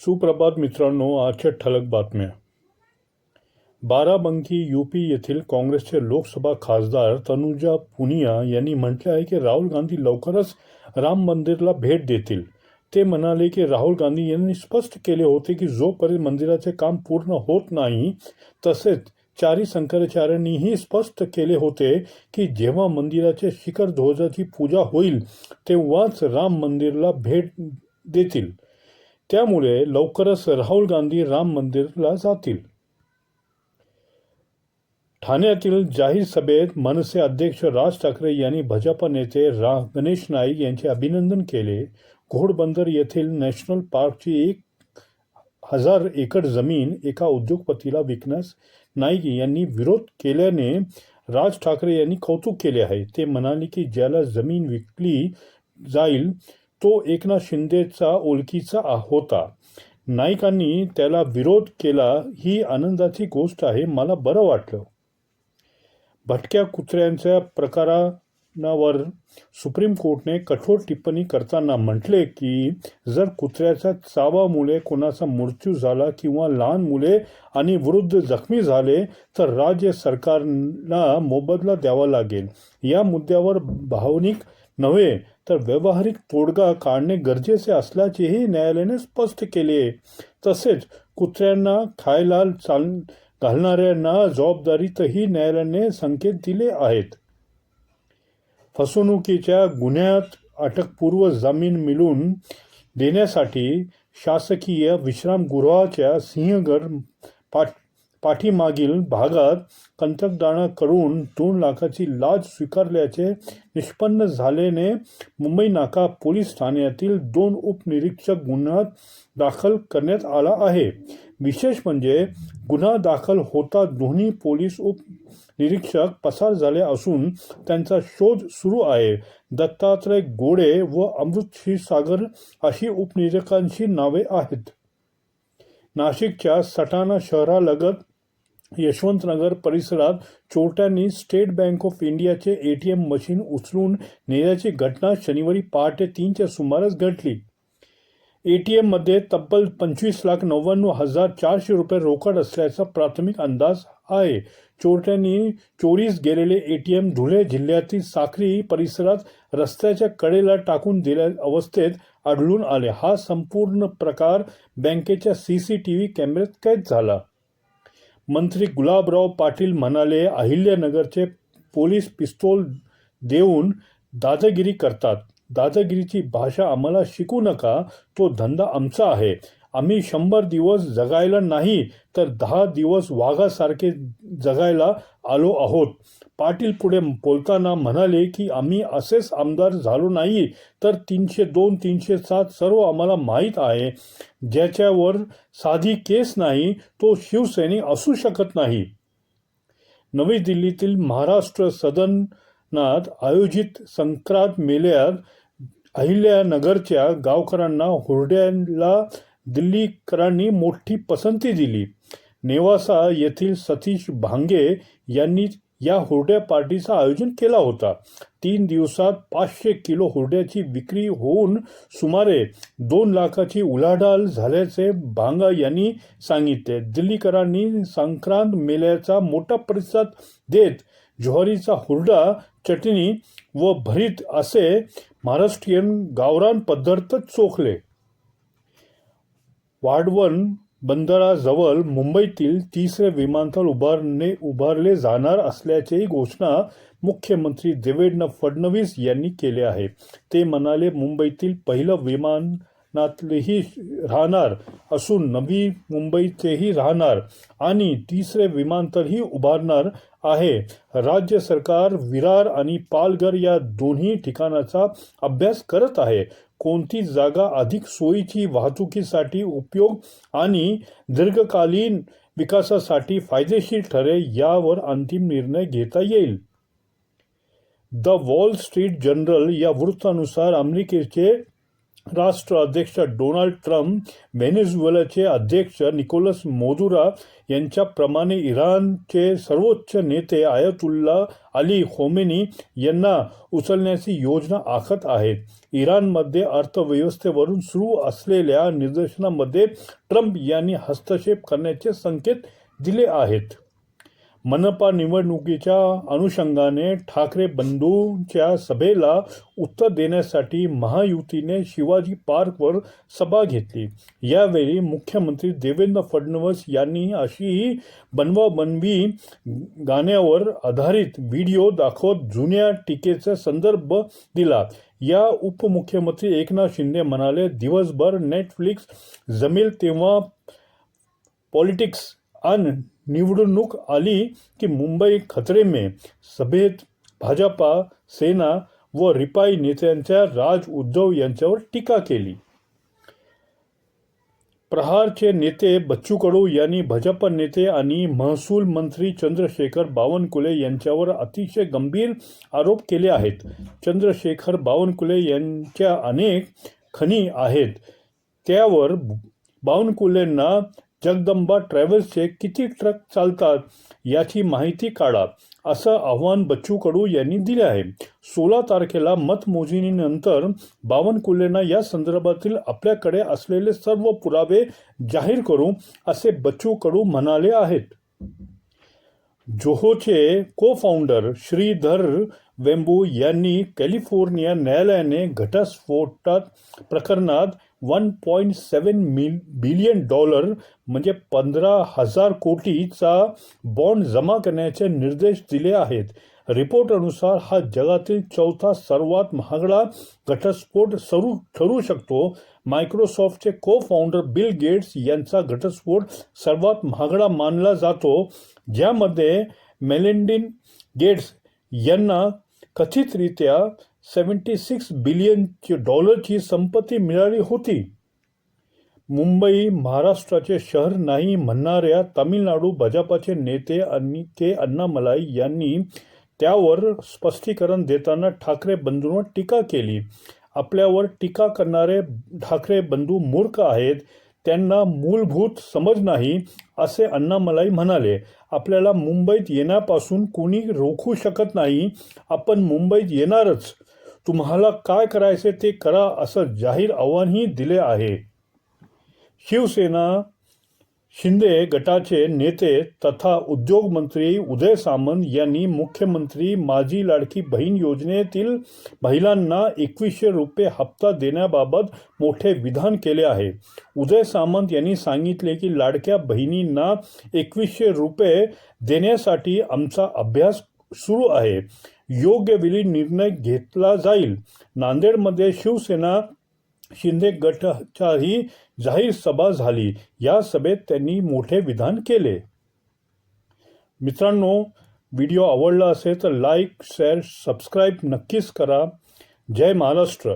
सुप्रभात मित्रांनो आजच्या ठळक बातम्या. बाराबंकी यूपी येथील काँग्रेसचे लोकसभा खासदार तनुजा पुनिया यांनी म्हटले आहे की राहुल गांधी लवकरच राम मंदिरला भेट देतील. ते म्हणाले की राहुल गांधी यांनी स्पष्ट केले होते की जोपर्यंत मंदिराचे काम पूर्ण होत नाही तसेच चारी शंकराचार्यांनीही स्पष्ट केले होते की जेव्हा मंदिराचे शिखर ध्वजाची पूजा होईल तेव्हाच राम मंदिरला भेट देतील. त्यामुळे लवकरच राहुल गांधी राम मंदिरला जातील. ठाण्यातील जाहीर सभेत मनसे अध्यक्ष राज ठाकरे यांनी भाजपा नेते रा गणेश नाईक यांचे अभिनंदन केले. घोडबंदर येथील नॅशनल पार्कची एक हजार एकर जमीन एका उद्योगपतीला विकण्यास नाईक यांनी विरोध केल्याने राज ठाकरे यांनी कौतुक केले आहे. ते म्हणाले की ज्याला जमीन विकली जाईल तो एकनाथ शिंदेचा ओळखीचा होता. नाईकांनी त्याला विरोध केला ही आनंदाची गोष्ट आहे मला बरं वाटलं. भटक्या कुत्र्यांच्या प्रकारावर सुप्रीम कोर्टने कठोर टिप्पणी करताना म्हटले की जर कुत्र्याच्या चावामुळे कोणाचा मृत्यू झाला किंवा लहान मुले आणि वृद्ध जखमी झाले तर राज्य सरकारला मोबदला द्यावा लागेल. या मुद्द्यावर भावनिक नव्हे तर व्यावहारिक तोडगा काढणे गरजेचे असल्याचेही न्यायालयाने स्पष्ट केले. तसेच कुत्र्यांना खायला चाल घालणाऱ्यांना जबाबदारीतही न्यायालयाने संकेत दिले आहेत. फसवणुकीच्या गुन्ह्यात अटकपूर्व जामीन मिळवून देण्यासाठी शासकीय विश्रामगृहाच्या सिंहगड पाठ पाठीमागील भागात कंत्राटदाराकडून दोन लाखाची लाच स्वीकारल्याचे निष्पन्न झाल्याने मुंबई नाका पोलीस ठाण्यातील दोन उपनिरीक्षक गुन्हा दाखल करण्यात आला आहे. विशेष म्हणजे गुन्हा दाखल होता दोन्ही पोलीस उपनिरीक्षक पसार झाले असून त्यांचा शोध सुरू आहे. दत्तात्रय गोडे व अमृत क्षीरसागर अशी उपनिरीक्षकांची नावे आहेत. नाशिकच्या सटाणा शहरालगत यशवंतनगर परिसरात चोरट्यांनी स्टेट बँक ऑफ इंडियाचे ए टी एम मशीन उचलून नेल्याची घटना शनिवारी पहाटे तीनच्या सुमारास घडली. टी एममध्ये तब्बल पंचवीस लाख नव्याण्णव हजार चारशे रुपये रोकड असल्याचा प्राथमिक अंदाज आहे. चोरट्यांनी चोरीस गेलेले ए टी एम धुळे जिल्ह्यातील साखरी परिसरात रस्त्याच्या कडेला टाकून दिल्या अवस्थेत आढळून आले. हा संपूर्ण प्रकार बँकेच्या सी सी टी व्ही कॅमेऱ्यात कैद झाला. मंत्री गुलाबराव पाटील म्हणाले अहिल्यानगरचे पोलीस पिस्तोल देऊन दादागिरी करतात. दादागिरीची भाषा आम्हाला शिकू नका. तो धंदा आमचा आहे. आम्ही शंभर दिवस जगायला नाही तर दहा दिवस वाघासारखे जगायला आलो आहोत. पाटील पुढे बोलताना म्हणाले की आम्ही असेच आमदार झालो नाही तर तीनशे दोन तीनशे सात सर्व आम्हाला माहीत आहे. ज्याच्यावर साधी केस नाही तो शिवसैनिक असू शकत नाही. नवी दिल्लीतील महाराष्ट्र सदनात आयोजित संक्रांत मेळ्यात अहिल्यानगरच्या गावकऱ्यांना हुरड्याला दिल्लीकरांनी मोठी पसंती दिली. नेवासा येथील सतीश भांगे यांनी या हुरड्या पार्टीचं आयोजन केला होता. तीन दिवसात पाचशे किलो हुरड्याची विक्री होऊन सुमारे दोन लाखाची उलाढाल झाल्याचे भांगा यांनी सांगितले. दिल्लीकरांनी संक्रांत मेल्याचा मोठा प्रतिसाद देत ज्वारीचा हुरडा चटणी व भरीत असे महाराष्ट्रीयन गावरान पदार्थच चोखले. वाढवण बंदराजवळ मुंबईतील तिसरे विमानतळ उभारणे उभारले जाणार असल्याची घोषणा मुख्यमंत्री देवेंद्र फडणवीस यांनी केले आहे. ते म्हणाले मुंबईतील पहिलं विमानातलेही राहणार असून नवी मुंबईचेही राहणार आणि तिसरे विमानतळही उभारणार आहे. राज्य सरकार विरार आणि पालघर या दोन्ही ठिकाणाचा अभ्यास करत आहे. कोणती जागा अधिक सोयीची वाहतुकीसाठी उपयोग आणि दीर्घकालीन विकासासाठी फायदेशीर ठरेल यावर अंतिम निर्णय घेता येईल? द वॉल स्ट्रीट जर्नल या वृत्तानुसार अमेरिकेचे राष्ट्र अध्यक्ष डोनाल्ड ट्रम्प व्हेनेझुएलाचे अध्यक्ष निकोलस मोदुरा यांच्याप्रमाणे इराणचे सर्वोच्च नेते आयतुल्ला अली खोमेनी यांना उचलण्याची योजना आखत आहेत. इराणमध्ये अर्थव्यवस्थेवरून सुरू असलेल्या निदर्शनामध्ये ट्रम्प यांनी हस्तक्षेप करण्याचे संकेत दिले आहेत. मनपा निवडणुकीच्या अनुषंगाने ठाकरे बंधूंच्या सभेला उत्तर देण्यासाठी महायुतीने शिवाजी पार्कवर सभा घेतली. यावेळी मुख्यमंत्री देवेंद्र फडणवीस यांनी अशी बनवाबनवी गाण्यावर आधारित व्हिडिओ दाखवत जुन्या टीकेचा संदर्भ दिला. या उपमुख्यमंत्री एकनाथ शिंदे म्हणाले दिवसभर नेटफ्लिक्स जमेल तेव्हा पॉलिटिक्स अन निवडणूक आली की मुंबई खतरे में सभेत भाजपा सेना व रिपाई नेत्यांच्या राज उद्धव यांच्यावर टीका केली. प्रहारचे नेते बच्चू कडू यांनी भाजप नेते आणि महसूल मंत्री चंद्रशेखर बावनकुळे यांच्यावर अतिशय गंभीर आरोप केले आहेत. चंद्रशेखर बावनकुळे यांच्या अनेक खणी आहेत. त्यावर बावनकुळेंना जगदंबा ट्रॅव्हल्सचे किती ट्रक चालतात याची माहिती काढा असं आव्हान बच्चू कडू यांनी दिले आहे. सोळा तारखेला मतमोजणीनंतर बावनकुलेंना या संदर्भातील आपल्याकडे असलेले सर्व पुरावे जाहीर करू असे बच्चू कडू म्हणाले आहेत. जोहोचे को फाउंडर श्रीधर वेंबू यांनी कॅलिफोर्निया न्यायालयाने घटस्फोटात प्रकरणात one point seven mil billion dollar म्हणजे पंधरा हजार कोटीचा बॉन्ड जमा करण्याचे निर्देश दिले आहेत. रिपोर्टनुसार हा जगातील चौथा सर्वात महागडा घटस्फोट सरू ठरू शकतो. मायक्रोसॉफ्टचे को फाउंडर बिल गेट्स यांचा घटस्फोट सर्वात महागडा मानला जातो. ज्यामध्ये मेलेंडिन गेट्स यांना कथितरित्या सेवन्टी सिक्स बिलियनची डॉलरची संपत्ती मिळाली होती. मुंबई महाराष्ट्राचे शहर नाही म्हणणाऱ्या तामिळनाडू भाजपाचे नेते आणि के अण्णामलाई यांनी त्यावर स्पष्टीकरण देताना ठाकरे बंधूंवर टीका केली. आपल्यावर टीका करणारे ठाकरे बंधू मूर्ख आहेत. त्यांना मूलभूत समज नाही असे अण्णामलाई म्हणाले. आपल्याला मुंबईत येण्यापासून कोणी रोखू शकत नाही. आपण मुंबईत येणारच. तुम्हाला काय करायचे ते करा असं जाहीर आव्हानही दिले आहे. शिवसेना शिंदे गटाचे नेते तथा उद्योगमंत्री उदय सामंत यांनी मुख्यमंत्री माझी लाडकी बहीण योजनेतील महिलांना एकवीसशे रुपये हप्ता देण्याबाबत मोठे विधान केले आहे. उदय सामंत यांनी सांगितले की लाडक्या बहिणींना एकवीसशे रुपये देण्यासाठी आमचा अभ्यास सुरू आहे. योग्य वेळी निर्णय घेतला जाईल. नांदेडमध्ये शिवसेना शिंदे गटाच्याही जाहीर सभा झाली. या सभेत त्यांनी मोठे विधान केले. मित्रांनो व्हिडिओ आवडला असेल तर लाईक शेअर सबस्क्राईब नक्कीच करा. जय महाराष्ट्र.